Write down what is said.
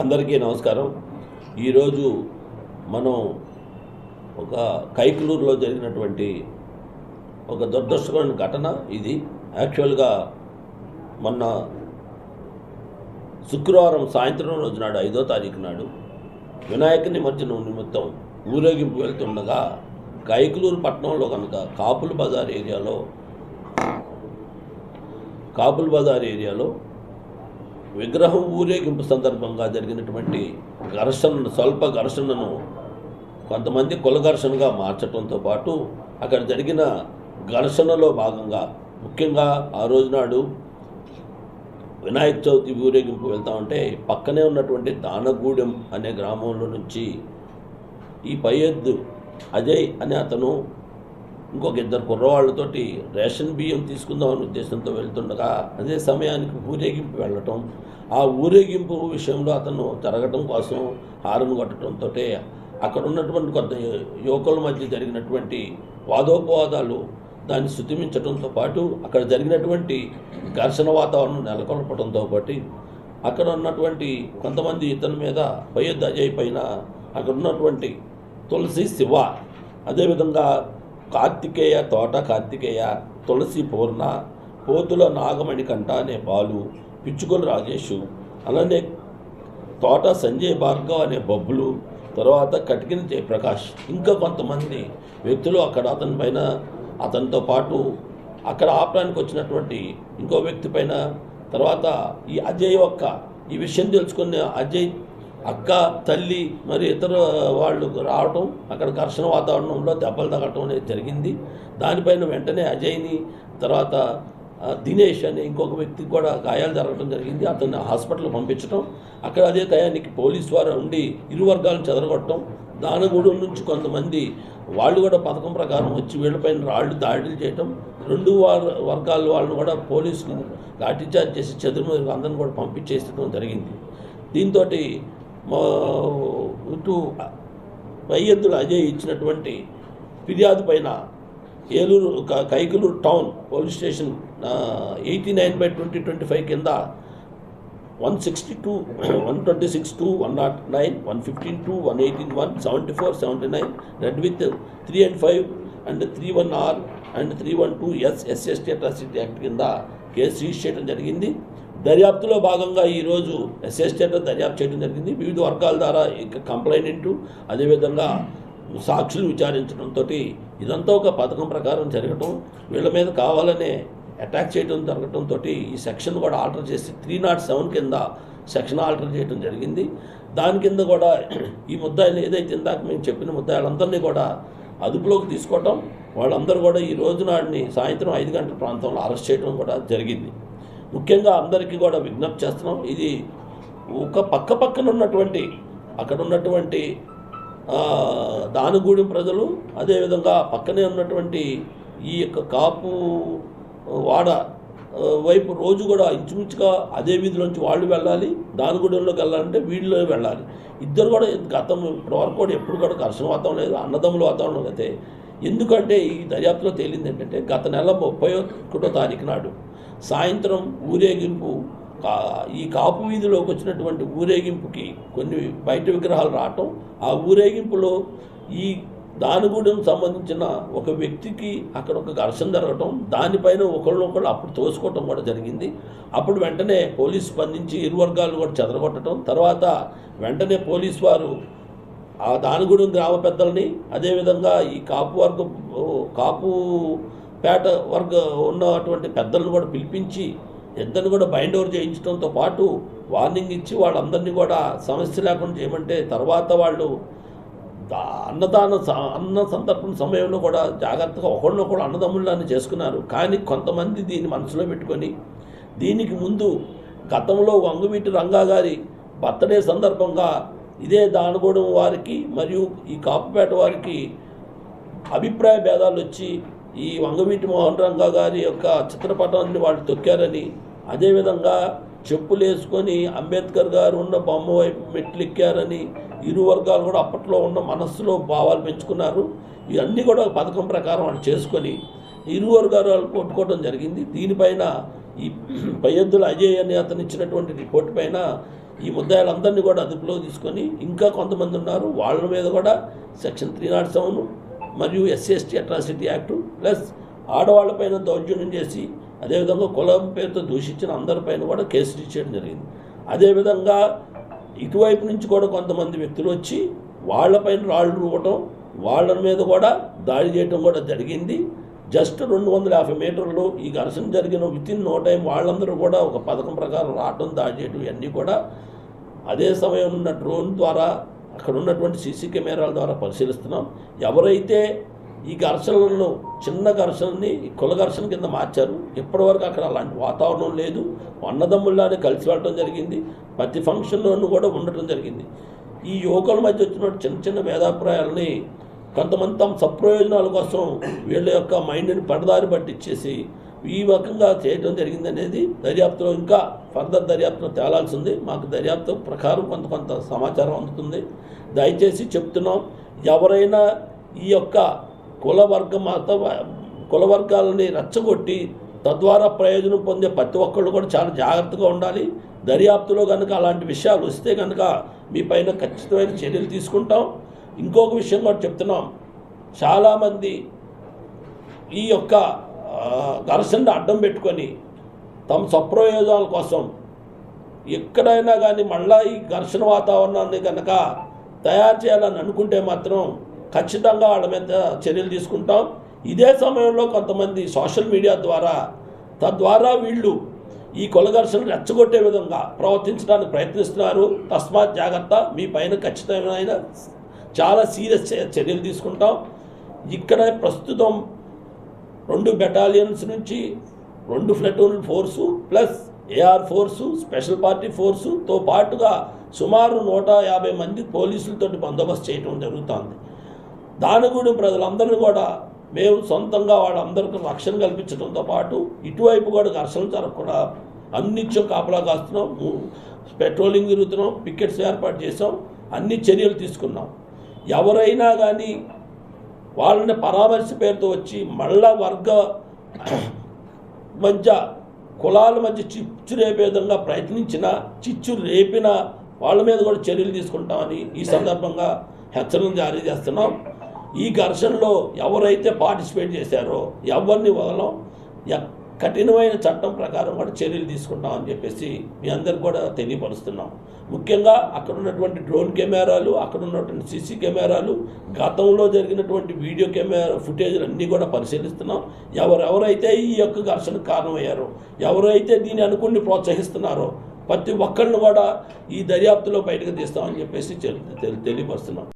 అందరికీ నమస్కారం. ఈరోజు మనం ఒక కైకలూరులో జరిగినటువంటి ఒక దురదృష్టకరమైన ఘటన ఇది. యాక్చువల్గా మొన్న శుక్రవారం సాయంత్రం రోజు నాడు ఐదో తారీఖు నాడు వినాయక నిమజ్జనం నిమిత్తం ఊరేగింపు వెళ్తుండగా కైకలూరు పట్టణంలో కనుక కాపుల బజార్ ఏరియాలో కాపుల బజార్ ఏరియాలో విగ్రహం ఊరేగింపు సందర్భంగా జరిగినటువంటి ఘర్షణ స్వల్ప ఘర్షణను కొంతమంది కుల ఘర్షణగా మార్చడంతో పాటు అక్కడ జరిగిన ఘర్షణలో భాగంగా ముఖ్యంగా ఆ రోజు నాడు వినాయక చవితి ఊరేగింపు వెళ్తా ఉంటే పక్కనే ఉన్నటువంటి దానగూడెం అనే గ్రామంలో నుంచి ఈ పై ఎద్దు అజయ్ అనే అతను ఇంకొక ఇద్దరు కుర్రవాళ్ళతోటి రేషన్ బియ్యం తీసుకుందామనే ఉద్దేశంతో వెళ్తుండగా అదే సమయానికి ఊరేగింపు వెళ్ళటం. ఆ ఊరేగింపు విషయంలో అతను జరగటం కోసం హారం కొట్టడంతో అక్కడ ఉన్నటువంటి కొంత యువకుల మధ్య జరిగినటువంటి వాదోపవాదాలు దాన్ని శుతిమించడంతో పాటు అక్కడ జరిగినటువంటి ఘర్షణ వాతావరణం నెలకొల్పడంతో పాటు అక్కడ ఉన్నటువంటి కొంతమంది ఇతని మీద పయ్యద్ అజయ్ పైన అక్కడ ఉన్నటువంటి తులసి శివ అదేవిధంగా కార్తికేయ తోట కార్తికేయ తులసి పూర్ణ పోతుల నాగమణి కంట అనే బాలు పిచ్చుకుల రాజేషు అలానే తోట సంజయ్ భార్గవ్ అనే బొబ్బులు తర్వాత కటికిన జయప్రకాష్ ఇంకా కొంతమంది వ్యక్తులు అక్కడ అతని పైన అతనితో పాటు అక్కడ ఆపడానికి వచ్చినటువంటి ఇంకో వ్యక్తి పైన తర్వాత ఈ అజయ్ యొక్క ఈ విషయం తెలుసుకున్న అజయ్ అక్క తల్లి మరి ఇతర వాళ్ళు రావటం అక్కడ ఘర్షణ వాతావరణంలో దెబ్బలు తగ్గటం అనేది జరిగింది. దానిపైన వెంటనే అజయ్ని తర్వాత దినేష్ అనే ఇంకొక వ్యక్తికి కూడా గాయాలు జరగడం జరిగింది. అతన్ని హాస్పిటల్ పంపించడం అక్కడ అదే టయానికి పోలీస్ వారు ఉండి ఇరు వర్గాలను చెదరగొట్టడం దానగూడెం నుంచి కొంతమంది వాళ్ళు కూడా పథకం ప్రకారం వచ్చి వీళ్ళపైన రాళ్ళు దాడులు చేయటం. రెండు వార వర్గాల వాళ్ళని కూడా పోలీసులు లాఠీచార్జ్ చేసి చదువు అందరిని కూడా పంపించేసడం జరిగింది. దీంతో ఇటు వైద్యులు అజయ్ ఇచ్చినటువంటి ఫిర్యాదు పైన Eluru Kaikaluru town police station eighty nine by twenty twenty five కింద one sixty two one twenty six two one not nine one fifteen two one eighteen one seventy four seventy nine read with three and five and three one R and three one two S SST atrocity act కింద case register చేయడం జరిగింది. దర్యాప్తులో భాగంగా ఈరోజు SST దర్యాప్తు చేయడం జరిగింది. వివిధ వర్గాల ద్వారా ఇక కంప్లైంట్ అదేవిధంగా సాక్షులు విచారించడంతో ఇదంతా ఒక పథకం ప్రకారం జరగటం వీళ్ళ మీద కావాలనే అటాక్ చేయడం జరగడంతో ఈ సెక్షన్ కూడా ఆల్టర్ చేసి త్రీ నాట్ సెవెన్ కింద సెక్షన్ ఆల్టర్ చేయడం జరిగింది. దాని కింద కూడా ఈ ముద్దాయిలు ఏదైతే ఇందాక మేము చెప్పిన ముద్దాయిలందరినీ కూడా అదుపులోకి తీసుకోవటం వాళ్ళందరూ కూడా ఈ రోజు నాడిని సాయంత్రం ఐదు గంటల ప్రాంతంలో అరెస్ట్ చేయడం కూడా జరిగింది. ముఖ్యంగా అందరికీ కూడా విజ్ఞప్తి చేస్తున్నాం. ఇది ఒక పక్క పక్కన ఉన్నటువంటి అక్కడ ఉన్నటువంటి దానుగూడెం ప్రజలు అదేవిధంగా పక్కనే ఉన్నటువంటి ఈ యొక్క కాపు వాడ వైపు రోజు కూడా ఇంచుమించుగా అదే వీధిలోంచి వాళ్ళు వెళ్ళాలి దానిగూడెంలోకి వెళ్ళాలంటే వీళ్ళు వెళ్ళాలి. ఇద్దరు కూడా గతం ఇప్పటివరకు కూడా ఎప్పుడు కూడా ఘర్షణ వాతావరణం లేదు అన్నదమ్ముల వాతావరణం అయితే ఎందుకంటే ఈ దర్యాప్తులో తేలింది ఏంటంటే గత నెల ముప్పై ఒకటో తారీఖు నాడు సాయంత్రం ఊరేగింపు ఈ కాపు వీధిలోకి వచ్చినటువంటి ఊరేగింపుకి కొన్ని బయట విగ్రహాలు రావటం ఆ ఊరేగింపులో ఈ దానిగూడెం సంబంధించిన ఒక వ్యక్తికి అక్కడ ఒక ఘర్షణ జరగటం దానిపైన ఒకళ్ళొకళ్ళు అప్పుడు తోసుకోవటం కూడా జరిగింది. అప్పుడు వెంటనే పోలీసు స్పందించి ఇరు వర్గాలు కూడా చెదరగొట్టడం తర్వాత వెంటనే పోలీసు వారు ఆ దానిగూడెం గ్రామ పెద్దల్ని అదేవిధంగా ఈ కాపు వర్గ కాపు పేట వర్గ ఉన్నటువంటి పెద్దలను కూడా పిలిపించి ఇద్దరిని కూడా బైండ్ ఓవర్ చేయించడంతో పాటు వార్నింగ్ ఇచ్చి వాళ్ళందరినీ కూడా సమస్య లేకుండా చేయమంటే తర్వాత వాళ్ళు అన్నదాన అన్న సందర్భం సమయంలో కూడా జాగ్రత్తగా ఒకళ్ళనొకళ్ళు అన్నదమ్ముళ్ళని చేసుకున్నారు. కానీ కొంతమంది దీన్ని మనసులో పెట్టుకొని దీనికి ముందు గతంలో వంగువీటి రంగా గారి బర్త్డే సందర్భంగా ఇదే దానగూడెం వారికి మరియు ఈ కాపుపేట వారికి అభిప్రాయ భేదాలు వచ్చి ఈ వంగవీటి మోహన్ రంగా గారి యొక్క చిత్రపటాన్ని వాళ్ళు తొక్కారని అదేవిధంగా చెప్పులు వేసుకొని అంబేద్కర్ గారు ఉన్న బొమ్మ వైపు మెట్లు ఎక్కారని ఇరు వర్గాలు కూడా అప్పట్లో ఉన్న మనస్సులో భావాలు పెంచుకున్నారు. ఇవన్నీ కూడా పథకం ప్రకారం వాళ్ళు చేసుకొని ఇరు వర్గాలు వాళ్ళు కొట్టుకోవడం జరిగింది. దీనిపైన ఈ పయ్యద్దుల అజయ్ అని అతను ఇచ్చినటువంటి రిపోర్ట్ పైన ఈ ముద్దాయిలందరినీ కూడా అదుపులో తీసుకొని ఇంకా కొంతమంది ఉన్నారు. వాళ్ళ మీద కూడా సెక్షన్ త్రీ నాట్ సెవెన్ మరియు SC ST atrocity act plus ఆడవాళ్ళపైన దౌర్జన్యం చేసి అదేవిధంగా కులం పేరుతో దూషించిన అందరిపైన కూడా కేసులు ఇచ్చేయడం జరిగింది. అదేవిధంగా ఇటువైపు నుంచి కూడా కొంతమంది వ్యక్తులు వచ్చి వాళ్ళపైన రాళ్ళు రూపటం వాళ్ళ మీద కూడా దాడి చేయడం కూడా జరిగింది. జస్ట్ రెండు వందల యాభై మీటర్లు ఈ ఘర్షణ జరిగిన విత్ ఇన్ నో టైం వాళ్ళందరూ కూడా ఒక పథకం ప్రకారం రావడం దాడి ఇవన్నీ కూడా అదే సమయం ఉన్న డ్రోన్ ద్వారా అక్కడ ఉన్నటువంటి సీసీ కెమెరాల ద్వారా పరిశీలిస్తున్నాం. ఎవరైతే ఈ ఘర్షణలను చిన్న ఘర్షణని ఈ కుల ఘర్షణ కింద మార్చారు ఇప్పటివరకు అక్కడ అలాంటి వాతావరణం లేదు. అన్నదమ్ముల్లానే కలిసి వెళ్ళడం జరిగింది. ప్రతి ఫంక్షన్లోనూ కూడా ఉండటం జరిగింది. ఈ యువకుల మధ్య వచ్చిన చిన్న చిన్న భేదాభిప్రాయాలని కొంతమంది తమ సప్రయోజనాల కోసం వీళ్ళ యొక్క మైండ్ని పడదారి పట్టించేసి ఈ రకంగా చేయడం జరిగింది అనేది దర్యాప్తులో ఇంకా ఫర్దర్ దర్యాప్తులో తేలాల్సి ఉంది మాకు దర్యాప్తు ప్రకారం కొంత కొంత సమాచారం అందుతుంది. దయచేసి చెప్తున్నాం ఎవరైనా ఈ యొక్క కులవర్గం మత కుల రెచ్చగొట్టి తద్వారా ప్రయోజనం పొందే ప్రతి ఒక్కళ్ళు కూడా చాలా జాగ్రత్తగా ఉండాలి. దర్యాప్తులో కనుక అలాంటి విషయాలు వస్తే కనుక మీ పైన ఖచ్చితమైన చర్యలు తీసుకుంటాం. ఇంకొక విషయం కూడా చెప్తున్నాం. చాలామంది ఈ యొక్క ఘర్షణ ఘర్షణను అడ్డం పెట్టుకొని తమ స్వప్రయోజనాల కోసం ఎక్కడైనా కానీ మళ్ళా ఈ ఘర్షణ వాతావరణాన్ని కనుక తయారు చేయాలని అనుకుంటే మాత్రం ఖచ్చితంగా వాళ్ళ మీద చర్యలు తీసుకుంటాం. ఇదే సమయంలో కొంతమంది సోషల్ మీడియా ద్వారా తద్వారా వీళ్ళు ఈ కుల ఘర్షణ రెచ్చగొట్టే విధంగా ప్రవర్తించడానికి ప్రయత్నిస్తున్నారు. తస్మాత్ జాగ్రత్త మీ పైన ఖచ్చితమైన చాలా సీరియస్ చర్యలు తీసుకుంటాం. ఇక్కడ ప్రస్తుతం రెండు బెటాలియన్స్ నుంచి రెండు platoon force plus AR force special party ఫోర్సుతో పాటుగా సుమారు నూట యాభై మంది పోలీసులతోటి బందోబస్తు చేయడం జరుగుతుంది. దానిగూడి ప్రజలందరినీ కూడా మేము సొంతంగా వాళ్ళందరికీ రక్షణ కల్పించడంతో పాటు ఇటువైపు కూడా ఘర్షణ జరగకుండా అన్నిత్యం కాపలా కాస్తున్నాం. పెట్రోలింగ్ తిరుగుతున్నాం పికెట్స్ ఏర్పాటు చేసాం అన్ని చర్యలు తీసుకున్నాం. ఎవరైనా కానీ వాళ్ళని పరామర్శ పేరుతో వచ్చి మళ్ళా వర్గ మధ్య కులాల మధ్య చిచ్చు రేపే విధంగా ప్రయత్నించిన చిచ్చు రేపిన వాళ్ళ మీద కూడా చర్యలు తీసుకుంటామని ఈ సందర్భంగా హెచ్చరికలు జారీ చేస్తున్నాం. ఈ ఘర్షణలో ఎవరైతే పార్టిసిపేట్ చేశారో ఎవరిని వదలం ఎ- కఠినమైన చట్టం ప్రకారం కూడా చర్యలు తీసుకుంటాం అని చెప్పేసి మీ అందరికి కూడా తెలియపరుస్తున్నాం. ముఖ్యంగా అక్కడ ఉన్నటువంటి డ్రోన్ కెమెరాలు అక్కడ ఉన్నటువంటి సీసీ కెమెరాలు గతంలో జరిగినటువంటి వీడియో కెమెరా ఫుటేజ్లు అన్నీ కూడా పరిశీలిస్తున్నాం. ఎవరెవరైతే ఈ యొక్క ఘర్షణకు కారణమయ్యారో ఎవరైతే దీన్ని అనుకుని ప్రోత్సహిస్తున్నారో ప్రతి ఒక్కరిని కూడా ఈ దర్యాప్తులో బయటకు తీస్తామని చెప్పేసి తెలియపరుస్తున్నాం.